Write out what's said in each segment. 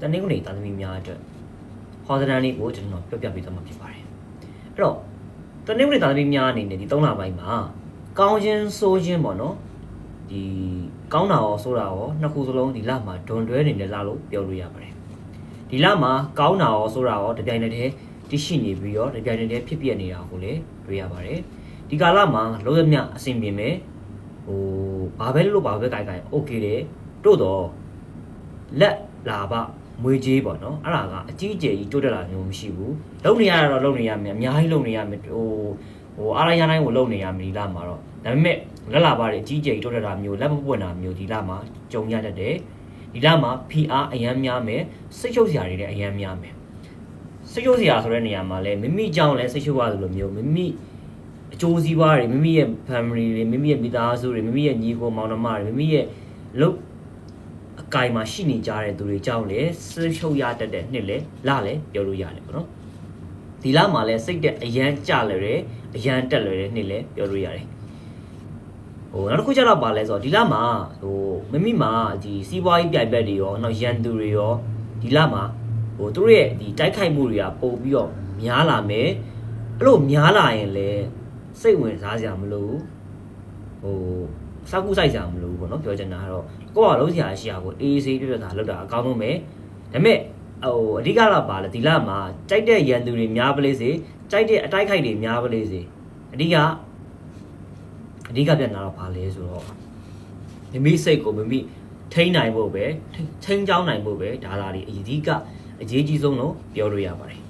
တနင်္ဂနွေသားသမီးများအတွက်ဟောစတန်လေးကိုကျွန်တော်ပြောပြပေးသွားမှာဖြစ်ပါတယ်အဲ့တော့တနင်္ဂနွေသားသမီးများအနေနဲ့ဒီ၃လပိုင်းမှာကောင်းခြင်းဆိုးခြင်းပေါ့နော်ဒီကောင်းတာရောဆိုးတာရောနှစ်ခုစလုံးဒီလမှာဒွန်တွဲနေတဲ့လလို့ပြောလို့ရပါတယ်ဒီလမှာကောင်းတာရောဆိုးတာရောတပြိုင်တည်းတည်ရှိနေပြီးတော့တပြိုင်တည်းဖြစ်ပြနေတာကိုလည်းတွေ့ရပါတယ်ဒီကာလမှာလုံးဝမြအဆင်ပြေမယ်ဟိုဘာပဲလို့ဘာပဲကြိုင်ကြိုင် okay တယ်တို့တော့လက်လာပါ မွေးကြီးပေါ့နော်အဲ့ဒါကအကြီးအကျယ်ကြီးတိုးတက်လာမျိုးမရှိဘူးလုံနေရတော့လုံနေရမယ်အများကြီးလုံနေရမယ်ဟိုဟိုအားရရတိုင်းကိုလုံနေရမယ်ဒီလမှာတော့ဒါပေမဲ့လက်လာပါတွေအကြီးအကျယ်ကြီးတိုးတက်လာမျိုးလက်မပွင့်တာမျိုးဒီလမှာကြုံရတတ်တယ်ဒီလမှာ PR အရန်များမယ်စိတ်ချုပ်စရာတွေလည်းအရန်များမယ်စိတ်ချုပ်စရာဆိုတဲ့နေရာမှာလည်းမိမိကြောင့်လည်းစိတ်ချုပ်ရတယ်လို့မျိုးမိမိအကျိုးစီးပွားတွေမိမိရဲ့ family တွေမိမိရဲ့မိသားစုတွေမိမိရဲ့ညီကိုမောင်နှမတွေမိမိရဲ့လုတ်အ ကင်မှာရှိနေကြတဲ့သူတွေကြောင့်လည်းဆွေးရှုပ်ရတတ်တဲ့နှစ်လေလလည်းပြောလို့ရတယ်ပေါ့နော်ဒီလမှာလည်းစိတ်တဲ့အရန်ကြလွယ်တယ်အရန်တက်လွယ်တဲ့နှစ်လည်းပြောလို့ရတယ်ဟိုနောက်တစ်ခုကျတော့ပါလဲဆိုတော့ဒီလမှာဟိုမမိမှာဒီစီးပွားရေးပြိုင်ဘက်တွေရောနောက်ရန်သူတွေရောဒီလမှာဟိုသူတို့ရဲ့ဒီတိုက်ခိုက်မှုတွေကပို့ပြီးတော့များလာမယ်အဲ့လိုများလာရင်လည်းစိတ်ဝင်စားစရာမလိုဘူးဟို စောက်ကူဆိုင်စရာမလိုဘူးပေါ့နော်ပြောချင်တာကတော့ကိုကလုံးစရာရှိတာကိုအေးအေးဆေးပြပြတာလောက်တာအကောင်းဆုံးပဲဒါပေမဲ့ဟိုအဓိကတော့ပါလေဒီလမှာကြိုက်တဲ့ရန်သူတွေများပလေးစေကြိုက်တဲ့အတိုက်ခိုက်တွေများပလေးစေအဓိကအဓိကပြန်လာတော့ပါလေဆိုတော့မိမိစိတ်ကိုမိမိထိန်းနိုင်ဖို့ပဲထိန်းချောင်းနိုင်ဖို့ပဲဒါလာတွေအဓိကအရေးကြီးဆုံးလို့ပြောလို့ရပါတယ်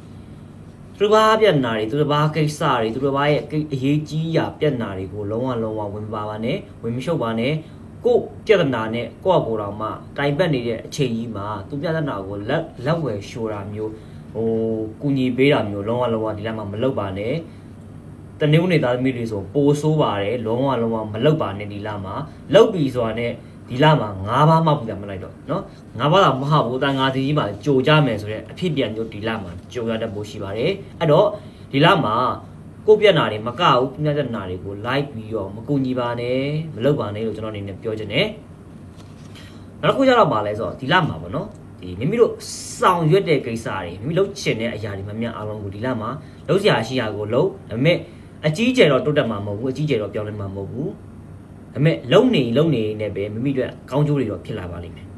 သူတစ်ပါးပြက်နာတွေသူတစ်ပါးကိစ္စတွေသူတစ်ပါးရဲ့အရေးကြီးရာပြက်နာတွေကိုလုံးဝလုံးဝဝင်မပါပါနဲ့ဝင်မရှုပ်ပါနဲ့ကိုပြဿနာနဲ့ကိုယ့်အကိုယ်တော်မှတိုင်ပတ်နေတဲ့အချိန်ကြီးမှာသူပြဿနာကိုလက်လက်ဝယ်ရှိုးတာမျိုးဟိုကူညီပေးတာမျိုးလုံးဝလုံးဝဒီလမ်းမှာမလုပ်ပါနဲ့တနင်္ဂနွေသားသမီးတွေဆိုပိုဆိုးပါတယ်လုံးဝလုံးဝမလုပ်ပါနဲ့ဒီလမှာလုပ်ပြီဆိုတာနဲ့ ဒီလမှာ၅ပါးမှပြမလိုက်တော့เนาะ၅ပါးတော့မဟုတ်ဘူးတန်ငါစီကြီးမှာကြိုကြမယ်ဆိုတဲ့အဖြစ်ပြန်မျိုးဒီလမှာကြိုရတတ်ဖို့ရှိပါတယ်အဲ့တော့ဒီလမှာ ကိုပြက်နာတွေမကဘူးပြက်နာတွေကို like ပြီးတော့မကူညီပါနဲ့မလုပ်ပါနဲ့လို့ကျွန်တော်အနေနဲ့ပြောချင်တယ်နောက်တစ်ခုကျတော့ပါလဲဆိုတော့ဒီလမှာပေါ့နော်ဒီမိမိတို့ဆောင်ရွက်တဲ့ကိစ္စတွေမိမိလုပ်ချင်တဲ့အရာတွေမမြအားလုံးကိုဒီလမှာလုပ်စရာရှိရာကိုလုပ်ဒါပေမဲ့အကြီးကျယ်တော့တိုးတက်မှာမဟုတ်ဘူးအကြီးကျယ်တော့ပြောင်းလဲမှာမဟုတ်ဘူး ဒါပေမဲ့လုံနေလုံနေနဲ့ပဲမိမိတို့ကောင်းကျိုးတွေတော့ဖြစ်လာပါလိမ့်မယ်ဒါ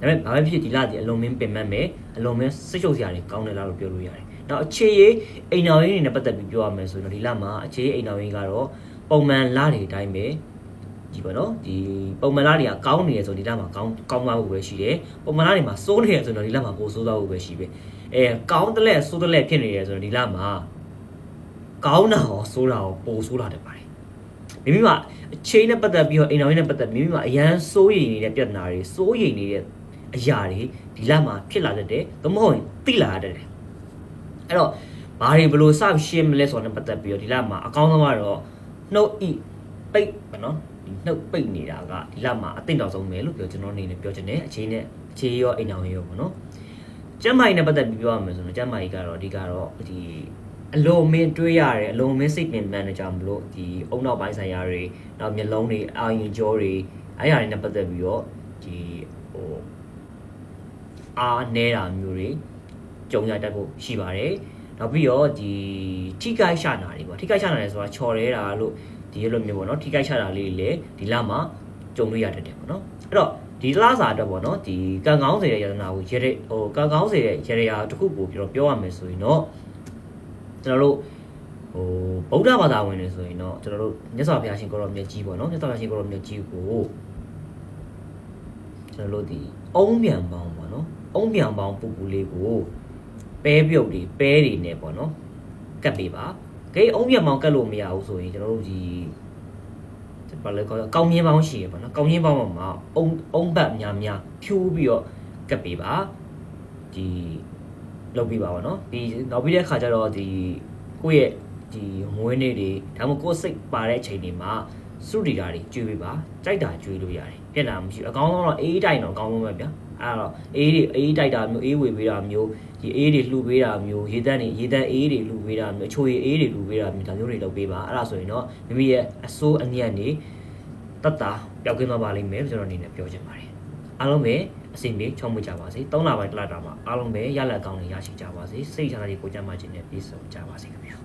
ပေမဲ့ဘာပဲဖြစ်ဒီလဒီအလုံးမင်းပင်မတ်မယ်အလုံးမင်းစိတ်ချုပ်စရာတွေကောင်းတယ်လားလို့ပြောလို့ရတယ်နောက်အခြေရေးအိမ်တော်ရင်းတွေနဲ့ပတ်သက်ပြီးပြောရမယ်ဆိုရင်ဒီလမှာအခြေရေးအိမ်တော်ရင်းကတော့ပုံမှန်လတွေအတိုင်းပဲဒီပေါ့နော်ဒီပုံမှန်လတွေကကောင်းနေရဆိုဒီလမှာကောင်းကောင်းသွားဖို့ပဲရှိတယ်ပုံမှန်လတွေမှာစိုးနေရဆိုတော့ဒီလမှာပိုဆိုးသွားဖို့ပဲရှိပဲအဲကောင်းတဲ့လက်ဆိုးတဲ့လက်ဖြစ်နေရဆိုတော့ဒီလမှာကောင်းတာရောဆိုးတာရောပိုဆိုးလာတတ်ပါတယ် မိမိမှာအချိန်နဲ့ပတ်သက်ပြီးတော့အိမ်တော်ရင်းနဲ့ပတ်သက်မိမိမှာအရန်စိုးရိမ်နေတဲ့ပြဿနာတွေစိုးရိမ်နေတဲ့အရာတွေဒီလမှာဖြစ်လာတတ်တယ်သို့မဟုတ်ရင်တိလာတတ်တယ်အဲ့တော့ဘာတွေဘယ်လိုစရှင်းမလဲဆိုတော့ပတ်သက်ပြီးတော့ဒီလမှာအကောင်းဆုံးကတော့နှုတ်ဤပိတ်ပေါ့နော်ဒီနှုတ်ပိတ်နေတာကဒီလမှာအသင့်တော်ဆုံးပဲလို့ပြောကျွန်တော်အနေနဲ့ပြောချင်တယ်အခြေနဲ့အခြေရောအိမ်အောင်ရောပေါ့နော်ကျမ်းမာရေးနဲ့ပတ်သက်ပြီးပြောရမယ်ဆိုတော့ကျမ်းမာရေးကတော့အဓိကတော့ဒီ အလုံးမင်းတွေးရတယ်အလုံးမင်းစိတ်ပင်ပန်းနေကြမလို့ဒီအုံနောက်ပိုင်းဆိုင်ရာတွေနောက်မျက်လုံးတွေအာရင်ကြောတွေအဲ့ဟာတွေနဲ့ပတ်သက်ပြီးတော့ဒီဟိုအားနေတာမျိုးတွေကြုံရတတ်ဖို့ရှိပါတယ်နောက်ပြီးတော့ဒီထိကိုက်ရှာနာတွေပေါ့ထိကိုက်ရှာနာတွေဆိုတာချော်ရဲတာလို့ဒီလိုမျိုးပေါ့နော်ထိကိုက်ရှာတာလေးတွေလည်းဒီလမှာကြုံလို့ရတတ်တယ်ပေါ့နော်အဲ့တော့ဒီလစာအတွက်ပေါ့နော်ဒီကံကောင်းစေတဲ့ယတနာကိုရေဟိုကံကောင်းစေတဲ့ရေရာတစ်ခုကိုပြောပြောရမယ်ဆိုရင်တော့ ကျွန်တော်တို့ဟိုဗုဒ္ဓဘာသာဝင်တွေဆိုရင်တော့ကျွန်တော်တို့မြတ်စွာဘုရားရှင်ကိုရောမြတ်ကြီးပေါ့နော်မြတ်စွာဘုရားရှင်ကိုရောမြတ်ကြီးကိုကျွန်တော်တို့ဒီအုံးပြန်ပေါင်းပေါ့နော်အုံးပြန်ပေါင်းပူပူလေးကိုပဲပြုတ်တွေပဲတွေနဲ့ပေါ့နော်ကတ်ပေးပါဂိတ်အုံးပြန်ပေါင်းကတ်လို့မရဘူးဆိုရင်ကျွန်တော်တို့ဒီဘာလဲကောကောင်းမြင်းပေါင်းရှိရပေါ့နော်ကောင်းမြင်းပေါင်းမှာအုံအုံဘတ်များများဖြိုးပြီးတော့ကတ်ပေးပါဒီ လုပ်ပြီးပါပေါ့နော်ဒီနောက်ပြီးတဲ့ခါကျတော့ဒီကိုယ့်ရဲ့ဒီမွေးနေ့တွေဒါမှမဟုတ်ကိုယ်စိတ်ပါတဲ့အချိန်တွေမှာစုရီတာတွေကျွေးပေးပါကြိုက်တာကျွေးလို့ရတယ်ပြက်လာမရှိဘူးအကောင်းဆုံးတော့အေးတိုင်တော့အကောင်းဆုံးပဲဗျာအဲ့တော့အေးတွေအေးတိုက်တာမျိုးအေးဝေပေးတာမျိုးဒီအေးတွေလှူပေးတာမျိုးရေတန်းတွေရေတန်းအေးတွေလှူပေးတာမျိုးအချိုရည်အေးတွေလှူပေးတာမျိုးဒါမျိုးတွေလုပ်ပေးပါအဲ့ဒါဆိုရင်တော့မိမိရဲ့အစိုးအညံ့နေတတ်တာပျောက်ကင်းသွားပါလိမ့်မယ်လို့ကျွန်တော်အနေနဲ့ပြောချင်ပါတယ် အားလုံးပဲအအစီအမေချုံးမကြပါစေ၃လပိုင်းတစ်လတာမှာအားလုံးပဲရလက်ကောင်းတွေရရှိကြပါစေစိတ်ချမ်းသာတွေကိုကြမ်းမှခြင်းနဲ့ပြည့်စုံကြပါစေခင်ဗျာ